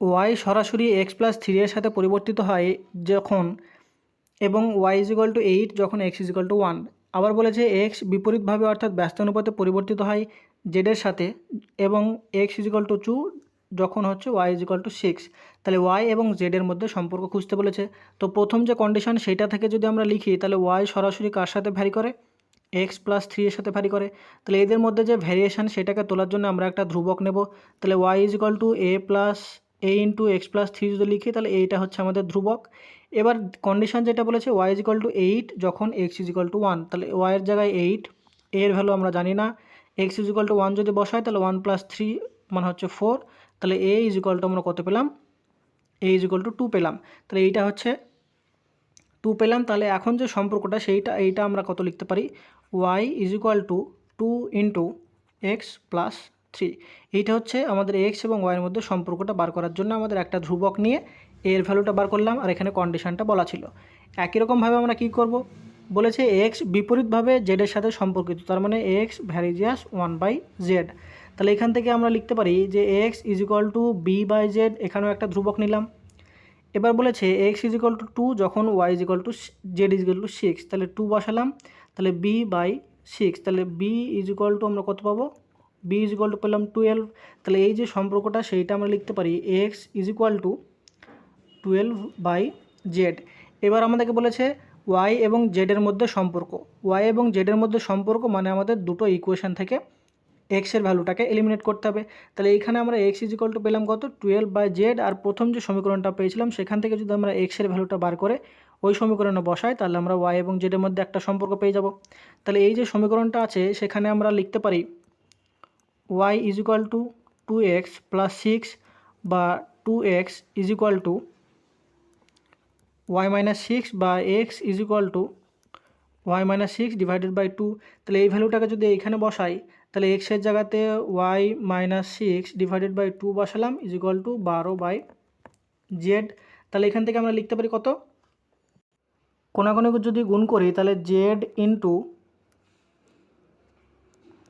Y সরাসরি x plus three এর সাথে পরিবর্তিত হয় যখন এবং y is equal to eight যখন x is equal to one. আবার বলেছে এক্স বিপরীতভাবে অর্থাৎ ব্যস্ত অনুপাতে পরিবর্তিত হয় জেডের সাথে এবং x is equal to two যখন হচ্ছে y is equal to six. তাহলে ওয়াই এবং জেডের মধ্যে সম্পর্ক খুঁজতে বলেছে। তো প্রথম যে কন্ডিশন সেটা থেকে যদি আমরা লিখি, তাহলে ওয়াই সরাসরি কার সাথে ভ্যারি করে? এক্স প্লাস থ্রি এর সাথে ভ্যারি করে। তাহলে এদের মধ্যে যে ভ্যারিয়েশন সেটাকে তোলার জন্য আমরা একটা ধ্রুবক নেব। তাহলে y is equal to a plus a into x plus three যদি লিখি, তাহলে এইটা হচ্ছে আমাদের ধ্রুবক। এবার কন্ডিশন যেটা বলেছে ওয়াই ইজ টু এইট যখন এক্স ইজ টু ওয়ান তাহলে ওয়াইয়ের জায়গায় এইট এর ভ্যালু আমরা জানি না। এক্স ইজ টু ওয়ান যদি বসাই, তাহলে ওয়ান প্লাস থ্রি মানে হচ্ছে ফোর তাহলে এ ইজ টু আমরা কত পেলাম? এ ইজ টু টু পেলাম। তাহলে এইটা হচ্ছে টু পেলাম। তাহলে এখন যে সম্পর্কটা, সেইটা, এইটা আমরা কত লিখতে পারি? Y is to two into x plus three. এইটা হচ্ছে আমাদের এক্স এবং ওয়াইয়ের মধ্যে সম্পর্কটা বার করার জন্য আমাদের একটা ধ্রুবক নিয়ে এর ভ্যালুটা বার করলাম আর এখানে কন্ডিশনটা বলা ছিল। একই রকমভাবে আমরা কি করব? বলেছে এক্স বিপরীতভাবে জেডের সাথে সম্পর্কিত, তার মানে x varies as one by z তাহলে এখান থেকে আমরা লিখতে পারি যে x is equal to b by z এখানেও একটা ধ্রুবক নিলাম। এবার বলেছে x is equal to two যখন y is equal to z is equal to six, তাহলে টু বসালাম, তাহলে বি বাই সিক্স, তাহলে বি ইজ ইকাল টু আমরা কত পাবো? বি ইজ ইকাল টু পেলাম টুয়েলভ তাহলে এই যে সম্পর্কটা সেইটা আমরা লিখতে পারি x is equal to twelve by z এবার আমাদেরকে বলেছে ওয়াই এবং জেডের মধ্যে সম্পর্ক। ওয়াই এবং জেডের মধ্যে সম্পর্ক মানে আমাদের দুটো ইকুয়েশন থেকে এক্সের ভ্যালুটাকে এলিমিনেট করতে হবে। তাহলে এইখানে আমরা এক্স ইজ ইকাল টু পেলাম কত? টুয়েলভ বাই জেড আর প্রথম যে সমীকরণটা পেয়েছিলাম, সেখান থেকে যদি আমরা এক্সের ভ্যালুটা বার করে ওই সমীকরণে বসাই, তাহলে আমরা ওয়াই এবং জেডের মধ্যে একটা সম্পর্ক পেয়ে যাব। তাহলে এই যে সমীকরণটা আছে, সেখানে আমরা লিখতে পারি y is equal to two x plus six বা two x is equal to y minus six বা x is equal to y minus six divided by two তাহলে এই ভ্যালুটাকে যদি এইখানে বসাই, তাহলে এক্সের জায়গাতে y minus six divided by two বসালাম ইজ ইকুয়াল টু বারো বাই জেড তাহলে এখান থেকে আমরা লিখতে পারি কত? কোনাকোনি যদি গুণ করি, তাহলে z into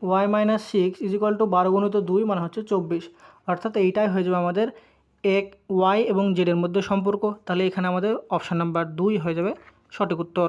y minus six is equal to বারো গুণিত দুই মানে হচ্ছে চব্বিশ। অর্থাৎ এইটাই হয়ে যাবে আমাদের এক ওয়াই এবং জেডের মধ্যে সম্পর্ক। তাহলে এখানে আমাদের অপশান নাম্বার দুই হয়ে যাবে সঠিক উত্তর।